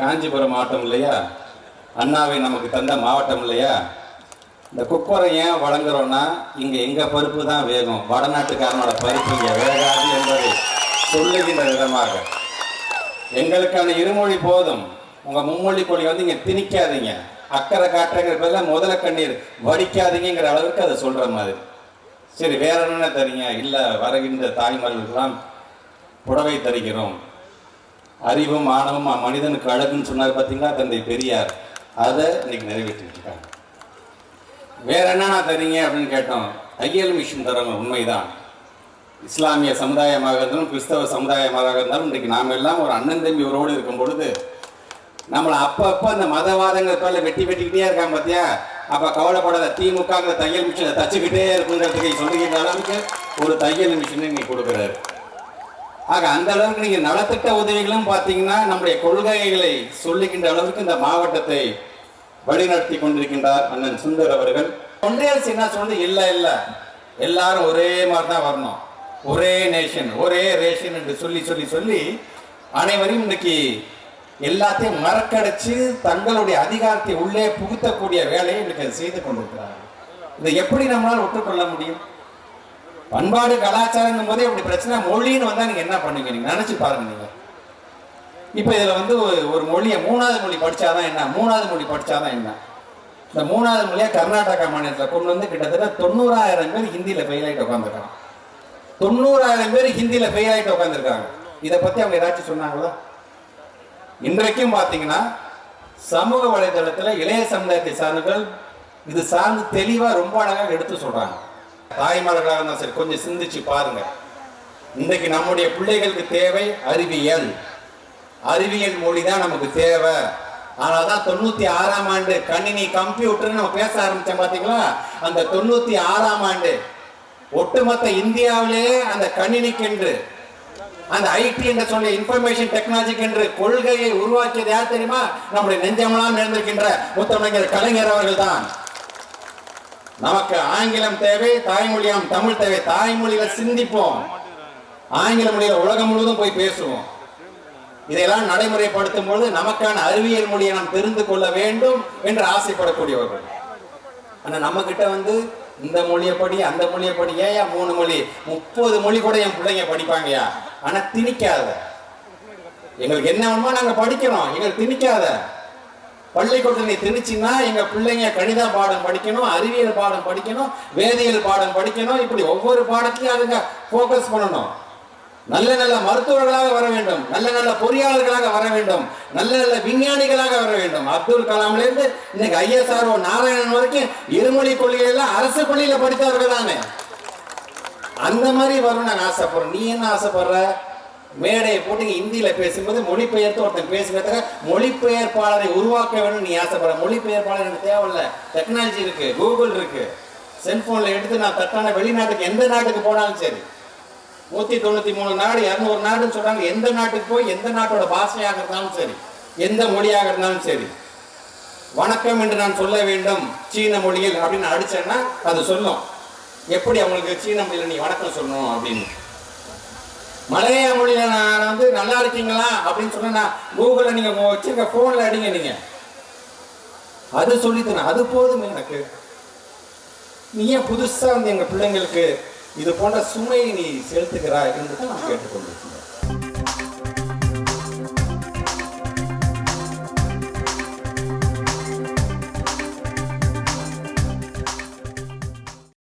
காஞ்சிபுரம் மாவட்டம் இல்லையா? அண்ணாவை நமக்கு தந்த மாவட்டம் இல்லையா? இந்த குக்கரை ஏன் வழங்குறோன்னா இங்கே எங்கள் பருப்பு தான் வேகும் வடநாட்டுக்காரனோட பருப்பு இங்கே வேகாது என்பதை சொல்லுகின்ற விதமாக. எங்களுக்கான இருமொழி போதும். உங்கள் மும்மொழி கொள்கை வந்து இங்கே திணிக்காதீங்க. அக்கறை காட்டுறங்கிற பேர்ல முதல கண்ணீர் வடிக்காதீங்கிற அளவுக்கு அதை சொல்கிற மாதிரி. சரி வேற என்ன தரீங்க? இல்லை வருகின்ற தாய்மார்களுக்கெல்லாம் புடவை தருகிறோம். அறிவும் ஆணவம் மனிதனுக்கு அழகுன்னு சொன்னார் பார்த்தீங்களா தந்தை பெரியார். அதை இன்னைக்கு நிறைவேற்றிருக்காங்க வேற என்னன்னா தரீங்க அப்படின்னு கேட்டோம். தையல் மிஷின் தரவங்க உண்மைதான். இஸ்லாமிய சமுதாயமாக இருந்தாலும் கிறிஸ்தவ சமுதாயமாக இருந்தாலும் இன்றைக்கு நாம் எல்லாம் ஒரு அண்ணன் தம்பி உறவோடு இருக்கும் பொழுது நம்மளை அப்பப்போ அந்த மதவாதங்கள் பேரில் வெட்டி வெட்டிக்கிட்டே இருக்காங்க பார்த்தியா அப்போ கவலைப்படாத திமுகங்கிற தையல் மிஷினை தச்சுக்கிட்டே இருக்குங்கிறதுக்கு சொல்லுகின்ற அளவுக்கு ஒரு தையல் மிஷினை இன்னைக்கு கொடுக்குறாரு. ஆக அந்த அளவுக்கு நீங்க நலத்திட்ட உதவிகளும் பார்த்தீங்கன்னா நம்முடைய கொள்கைகளை சொல்லுகின்ற அளவுக்கு இந்த மாவட்டத்தை வழிநடத்தி கொண்டிருக்கின்றார் அண்ணன் சுந்தர் அவர்கள். ஒன்றிய அரசு என்ன சொன்னது இல்ல இல்ல. எல்லாரும் ஒரே மாதிரி தான் வரணும். ஒரே நேஷன் ஒரே ரேஷன் என்று சொல்லி சொல்லி சொல்லி அனைவரையும் இன்னைக்கு எல்லாத்தையும் மறக்கடைச்சு தங்களுடைய அதிகாரத்தை உள்ளே புகுத்தக்கூடிய வேலையை இன்னைக்கு செய்து கொண்டிருக்கிறார்கள். இதை எப்படி நம்மளால் ஒற்றுக்கொள்ள முடியும்? பண்பாடு கலாச்சாரம் போதே அப்படி பிரச்சனை மொழின்னு வந்தா நீங்க என்ன பண்ணுவீங்க? நீங்க நினைச்சு பாருங்க நீங்க. இப்ப இதுல வந்து ஒரு- மொழியை மூணாவது மொழி படிச்சாதான் என்ன? மூணாவது மொழி படிச்சாதான் என்ன? இந்த மூணாவது மொழியா கர்நாடகா மாநிலத்துல கொண்டு வந்து கிட்டத்தட்ட தொண்ணூறாயிரம் பேர் ஹிந்தியில ஃபெயில் ஆகிட்டு உட்காந்துருக்காங்க தொண்ணூறாயிரம் பேர் ஹிந்தியில ஃபெயில் ஆகிட்டு உட்காந்துருக்காங்க இதை பத்தி அவங்க ஏதாச்சும் சொன்னாங்களா? இன்றைக்கும் பாத்தீங்கன்னா சமூக வலைதளத்துல இளைய சமுதாயத்தை சார்ந்தவர்கள் இது சார்ந்து தெளிவா ரொம்ப அழகாக எடுத்து சொல்றாங்க. தாய்மார்களாக இருந்தால் சரி கொஞ்சம் சிந்திச்சு பாருங்க. இன்றைக்கு நம்முடைய பிள்ளைகளுக்கு தேவை அறிவியல். அறிவியல் மொழி தான் நமக்கு தேவை. ஆனால் தான் தொண்ணூத்தி ஆறாம் ஆண்டு கணினி கம்ப்யூட்டர் நம்ம பேச ஆரம்பிச்சோம் பார்த்தீங்களா அந்த தொண்ணூத்தி ஆறாம் ஆண்டு ஒட்டுமொத்த இந்தியாவிலே அந்த கணினிக்கென்று அந்த ஐடி என்று சொல்ல இன்ஃபர்மேஷன் டெக்னாலஜிக்கு என்று கொள்கையை உருவாக்கியது யார் தெரியுமா? நம்முடைய நெஞ்சமெல்லாம் நிறைந்திருக்கின்ற முத்தமிழர் கலைஞர் அவர்கள் தான். நமக்கு ஆங்கிலம் தேவை தாய்மொழியாம் தமிழ் தேவை. தாய்மொழியில சிந்திப்போம். ஆங்கில மொழியில உலகம் முழுவதும் போய் பேசுவோம். இதையெல்லாம் நடைமுறைப்படுத்தும் பொழுது நமக்கான அறிவியல் மொழியை நாம் தெரிந்து கொள்ள வேண்டும் என்று ஆசைப்படக்கூடியவர்கள். ஆனா நம்ம கிட்ட வந்து இந்த மொழியை படி அந்த மொழியை படி ஏயா மூணு மொழி? முப்பது மொழி கூட என் பிள்ளைங்க படிப்பாங்கயா ஆனா திணிக்காத. எங்களுக்கு என்ன வேணுமோ நாங்க படிக்கிறோம். எங்களுக்கு திணிக்காத. பள்ளிக்கூடத்தில் நீ திணிச்சின்னா எங்க பிள்ளைங்க கணித பாடம் படிக்கணும் அறிவியல் பாடம் படிக்கணும் வேதியியல் பாடம் படிக்கணும். இப்படி ஒவ்வொரு பாடத்தையும் அதுங்க ஃபோக்கஸ் பண்ணணும். நல்ல நல்ல மருத்துவர்களாக வர வேண்டும். நல்ல நல்ல பொறியாளர்களாக வர வேண்டும். நல்ல நல்ல விஞ்ஞானிகளாக வர வேண்டும். அப்துல் கலாம்ல இருந்து இன்னைக்கு ஐஎஸ்ஆர்ஓ நாராயணன் வரைக்கும் இருமொழி கொள்கையெல்லாம் அரசு பள்ளியில படித்தவர்கள் தானே. அந்த மாதிரி வரும் நான் ஆசைப்படுறேன். நீ என்ன ஆசைப்படுற? மேடையை போட்டு இந்தியில பேசும்போது மொழிபெயர்த்து ஒருத்தன் பேசுகிறதுக்கு மொழிபெயர்ப்பாளரை உருவாக்க வேண்டும் நீ ஆசைப்படுற. மொழிபெயர்ப்பாளர் எனக்கு தேவையில்ல. டெக்னாலஜி இருக்கு கூகுள் இருக்கு. செல்போன்ல எடுத்து நான் தட்டான வெளிநாட்டுக்கு எந்த நாட்டுக்கு போனாலும் சரி. நூத்தி தொண்ணூத்தி மூணு நாடு இரநூறு நாடுன்னு சொல்றாங்க. எந்த நாட்டுக்கு போய் எந்த நாட்டோட பாஷையாக இருந்தாலும் சரி எந்த மொழியாக இருந்தாலும் சரி. வணக்கம் என்று நான் சொல்ல வேண்டும். சீன மொழியில் அப்படின்னு அடிச்சேன்னா அது சொல்லும். எப்படி அவங்களுக்கு சீன மொழியில் நீ வணக்கம் சொல்லணும் அப்படின்னு. மலைய மொழியில நான் வந்து நல்லா இருக்கீங்களா அப்படின்னு சொன்னா கூகுள்ல நீங்க வச்சிருக்க போன்ல அடிங்க நீங்க. அது சொல்லித்தரேன். அது போதும் எனக்கு. நீ ஏன் புதுசா வந்து எங்க பிள்ளைங்களுக்கு இது போன்ற சுமையை நீ செலுத்துகிறாய் என்று தான் நான் கேட்டுக்கொண்டிருக்கிறேன்.